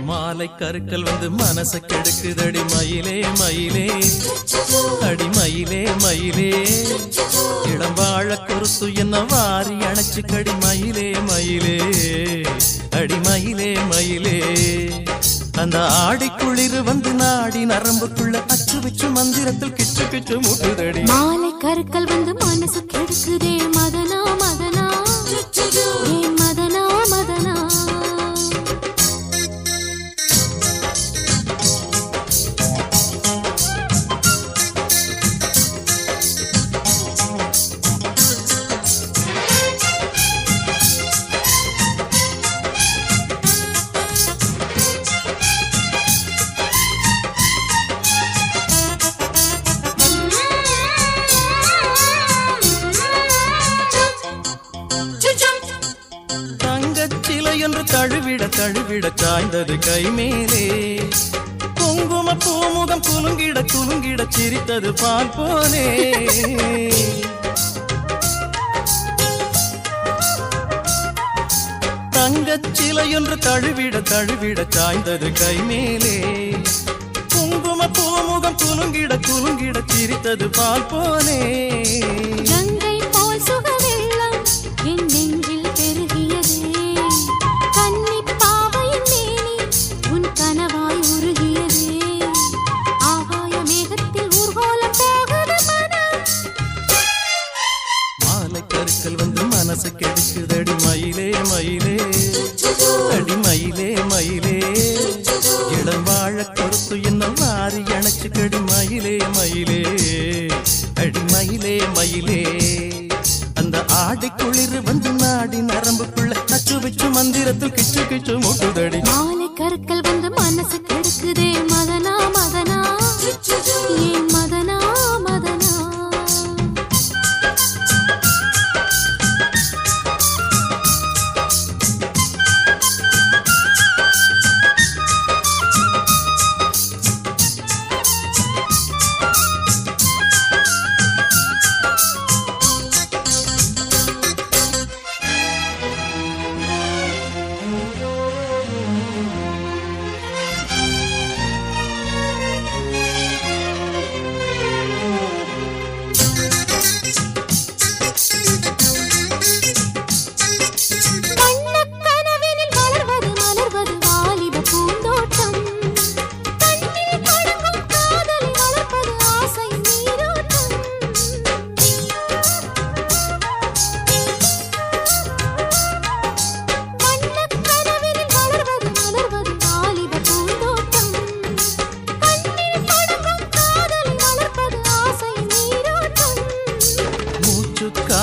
மாலை கருக்கள் வந்து மனச கெடுக்குதடி மயிலே மயிலே. அடி மயிலே மயிலே. இடம் வாழ குறுத்து என்ன வாரி அணைச்சு கடி மயிலே மயிலே. அடி மயிலே மயிலே. அந்த ஆடி குளிர் வந்து நாடி நரம்புக்குள்ள அச்சு வச்சு மந்திரத்தில் கிச்சு கிச்சு முட்டுதடி. மாலை கருக்கள் வந்து மனசு கெடுக்குதே தழுவிட தழுவிட சாய்ந்தது கை மேலே குங்கும பூமுகம் குலுங்கிட குலுங்கிட சிரித்தது பால் போலே. தங்கச் சிலை தழுவிட தழுவிட சாய்ந்தது கை மேலே குங்கும பூமுகம் குலுங்கிட குலுங்கிட சிரித்தது பால் போலே. கங்கை போல் சுகவெள்ளம் என் மயிலே அடி மயிலே. மயிலே இடம் வாழ கொடுத்து என்ன மாறி அணைச்சு கடி மயிலே மயிலே. அடி மயிலே. மயிலே அந்த ஆடி குளிர் வந்து நாடி நரம்புக்குள்ள அச்சு வச்சு மந்திரத்தில் கிச்சு கிச்சு முட்டுதடி. மாலை கருக்கள் வந்து மனசு கெடுக்குதே மதனா மதனா. ஏன் மதனா?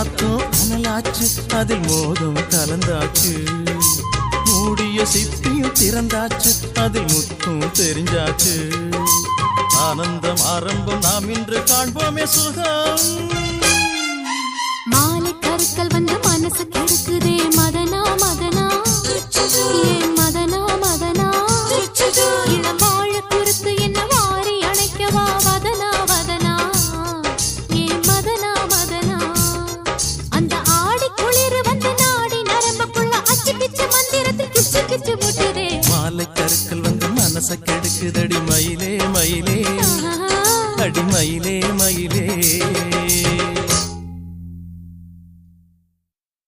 காத்தும் அனலாச்சு அதில் மோதம் கலந்தாச்சு. மூடிய சிப்பியும் திறந்தாச்சு அதில் முத்தும் தெரிஞ்சாச்சு. ஆனந்தம் ஆரம்பம் நாம் இன்று காண்போமே சுகம் மாலை கருக்கள் வந்து மனசு கெடுக்குதே. அடிமயிலே மயிலே